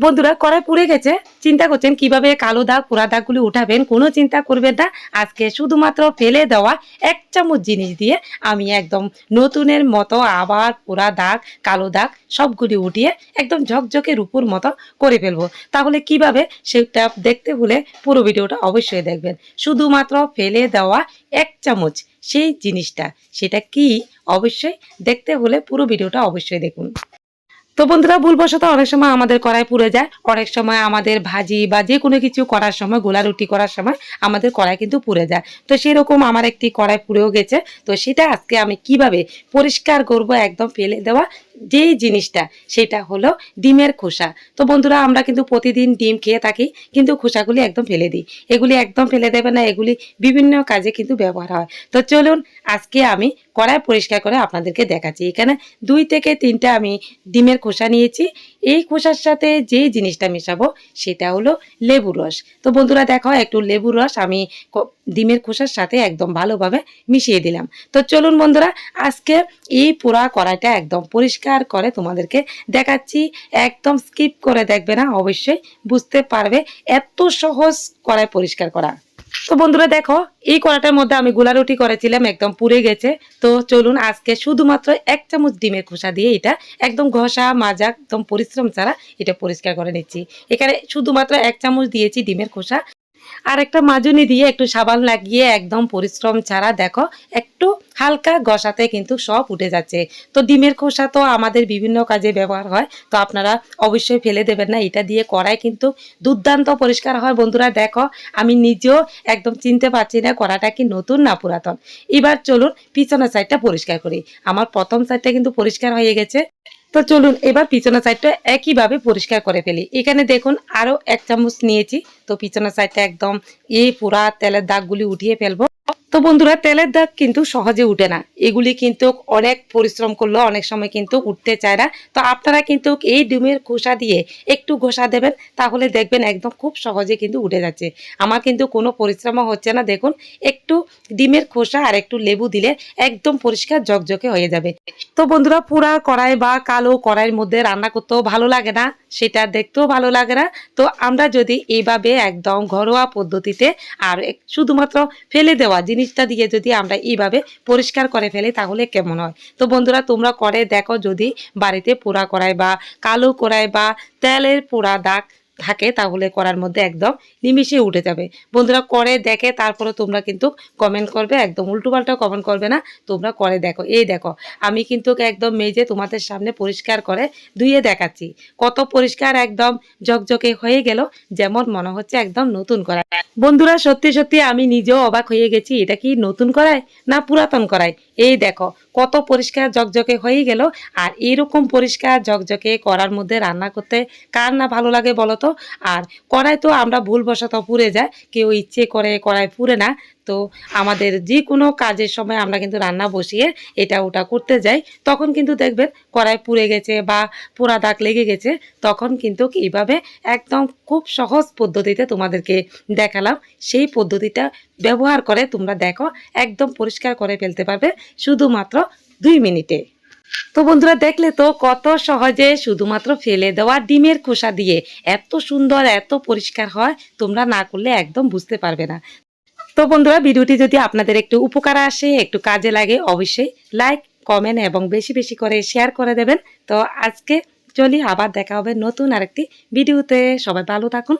বন্ধুরা, কড়াই পুড়ে গেছে। চিন্তা করছেন কীভাবে কালো দাগ, পোড়া দাগগুলি উঠাবেন? কোনো চিন্তা করবেন না। আজকে শুধুমাত্র ফেলে দেওয়া এক চামচ জিনিস দিয়ে আমি একদম নতুনের মতো আবার পোড়া দাগ, কালো দাগ সবগুলি উঠিয়ে একদম ঝকঝকে রূপুর মতো করে ফেলব। তাহলে কীভাবে সেটা দেখতে হলে পুরো ভিডিওটা অবশ্যই দেখবেন। শুধুমাত্র ফেলে দেওয়া এক চামচ সেই জিনিসটা, সেটা কি? অবশ্যই দেখতে হলে পুরো ভিডিওটা অবশ্যই দেখুন। তো বন্ধুরা ভুলবশত অনেক সময় আমাদের কড়াই পুড়ে যায়। অনেক সময় আমাদের ভাজি বা যে কোনো কিছু করার সময়, গোলা রুটি করার সময় আমাদের কড়াই কিন্তু পুড়ে যায়। তো সেরকম আমার একটি কড়াই পুড়েও গেছে। তো সেটা আজকে আমি কীভাবে পরিষ্কার করব একদম ফেলে দেওয়া যেই জিনিসটা, সেটা হলো ডিমের খোসা। তো বন্ধুরা, আমরা কিন্তু প্রতিদিন ডিম খেয়ে থাকি, কিন্তু খোসাগুলি একদম ফেলে দিই। এগুলি একদম ফেলে দেবে না, এগুলি বিভিন্ন কাজে কিন্তু ব্যবহার হয়। তো চলুন, আজকে আমি কড়াই পরিষ্কার করে আপনাদেরকে দেখাচ্ছি। এখানে দুই থেকে তিনটা আমি ডিমের খোসা নিয়েছি। এই খোসার সাথে যে জিনিসটা মেশাবো সেটা হলো লেবু রস। তো বন্ধুরা দেখো, একটু লেবু রস আমি ডিমের খোসার সাথে একদম ভালোভাবে মিশিয়ে দিলাম। তো চলুন বন্ধুরা, আজকে এই পোড়া কড়াইটা একদম পরিষ্কার করে তোমাদেরকে দেখাচ্ছি। একদম স্কিপ করে দেখবে না, অবশ্যই বুঝতে পারবে। এত সহজ কড়াই পরিষ্কার করা। তো বন্ধুরা দেখো, এই কড়াটার মধ্যে আমি গোলা রুটি করেছিলাম, একদম পুড়ে গেছে। তো চলুন, আজকে শুধুমাত্র এক চামচ ডিমের খোসা দিয়ে এটা একদম ঘষা, মাজা, একদম পরিশ্রম ছাড়া এটা পরিষ্কার করে নিচ্ছি। এখানে শুধুমাত্র এক চামচ দিয়েছি ডিমের খোসা। আর একটা মাজুনি দিয়ে একটু সাবান লাগিয়ে একদম পরিশ্রম ছাড়া দেখো, একটু হালকা ঘষাতে কিন্তু সব উঠে যাচ্ছে। তো ডিমের খোসা তো আমাদের বিভিন্ন কাজে ব্যবহার হয়, তো আপনারা অবশ্যই ফেলে দেবেন না, এটা দিয়ে কড়াই কিন্তু দুর্দান্ত পরিষ্কার হয়। বন্ধুরা দেখো, আমি নিজেও একদম চিনতে পারছি না কড়াটা কি নতুন না পুরাতন। এবার চলুন পিছনের সাইডটা পরিষ্কার করি। আমার প্রথম সাইডটা কিন্তু পরিষ্কার হয়ে গেছে। তো চলুন এবার পিছনের সাইডটা একইভাবে পরিষ্কার করে ফেলি। এখানে দেখুন আরও এক চামচ নিয়েছি। তো পিছনের সাইডটা একদম এই পুরা তেলের দাগগুলি উঠিয়ে ফেলব। বন্ধুরা, তেলের দাগ কিন্তু সহজে উঠে না। এগুলি কিন্তু অনেক পরিশ্রম করলেও অনেক সময় কিন্তু উঠতে চায় না। তো আপনারা কিন্তু এই ডিমের খোসা দিয়ে একটু ঘষা দেবেন, তাহলে দেখবেন একদম খুব সহজে কিন্তু উঠে যাচ্ছে। আমার কিন্তু কোনো পরিশ্রমও হচ্ছে না, দেখুন। একটু ডিমের খোসা আর একটু লেবু দিলে একদম পরিষ্কার ঝকঝকে হয়ে যাবে। তো বন্ধুরা, পুরা কড়াই বা কালো কড়াইয়ের মধ্যে রান্না করতেও ভালো লাগে না। সেটা দেখতেও ভালো লাগে না। তো আমরা যদি এইভাবে একদম ঘরোয়া পদ্ধতিতে আর শুধুমাত্র ফেলে দেওয়া জিনিসটা দিয়ে যদি আমরা এইভাবে পরিষ্কার করে ফেলি তাহলে কেমন হয়? তো বন্ধুরা, তোমরা করে দেখো যদি বাড়িতে পোড়া করায় বা কালো করায় বা তেলের পোড়া দাগ থাকে, তাহলে করার মধ্যে একদম নিমিশে উঠে যাবে। বন্ধুরা, করে দেখে তারপরে তোমরা কিন্তু কমেন্ট করবে, একদম উল্টোপাল্টা কমেন্ট করবে না, তোমরা করে দেখো। এই দেখো, আমি কিন্তু একদম মেজে তোমাদের সামনে পরিষ্কার করে ধুয়ে দেখাচ্ছি। কত পরিষ্কার একদম ঝকঝকে হয়ে গেল, যেমন মনে হচ্ছে একদম নতুন করাই বন্ধুরা, সত্যি সত্যি আমি নিজেও অবাক হয়ে গেছি, এটা কি নতুন করাই না পুরাতন করাই এই দেখো কত পরিষ্কার ঝকঝকে হয়ে গেল। আর এরকম পরিষ্কার ঝকঝকে করার মধ্যে রান্না করতে কার না ভালো লাগে বলতো আর কড়াই তো আমরা ভুলবশত পুড়ে যায়। কেউ ইচ্ছে করে কড়াই পুড়ে না। তো আমাদের যে কোনো কাজের সময় আমরা কিন্তু রান্না বসিয়ে এটা ওটা করতে যাই, তখন কিন্তু দেখবেন কড়াই পুড়ে গেছে বা পোড়া দাগ লেগে গেছে, তখন কিন্তু এইভাবে একদম খুব সহজ পদ্ধতিতে তোমাদেরকে দেখালাম। সেই পদ্ধতিটা ব্যবহার করে তোমরা দেখো, একদম পরিষ্কার করে ফেলতে পারবে শুধুমাত্র দুই মিনিটে। তো বন্ধুরা দেখলে তো কত সহজে শুধুমাত্র ফেলে দেওয়া ডিমের খোসা দিয়ে এত সুন্দর, এত পরিষ্কার হয়, তোমরা না করলে একদম বুঝতে পারবে না। তো বন্ধুরা, ভিডিওটি যদি আপনাদের একটু উপকার আসে, একটু কাজে লাগে, অবশ্যই লাইক কমেন্ট এবং বেশি বেশি করে শেয়ার করে দেবেন। তো আজকে চলি, আবার দেখা হবে নতুন আরেকটি ভিডিওতে। সবাই ভালো থাকুন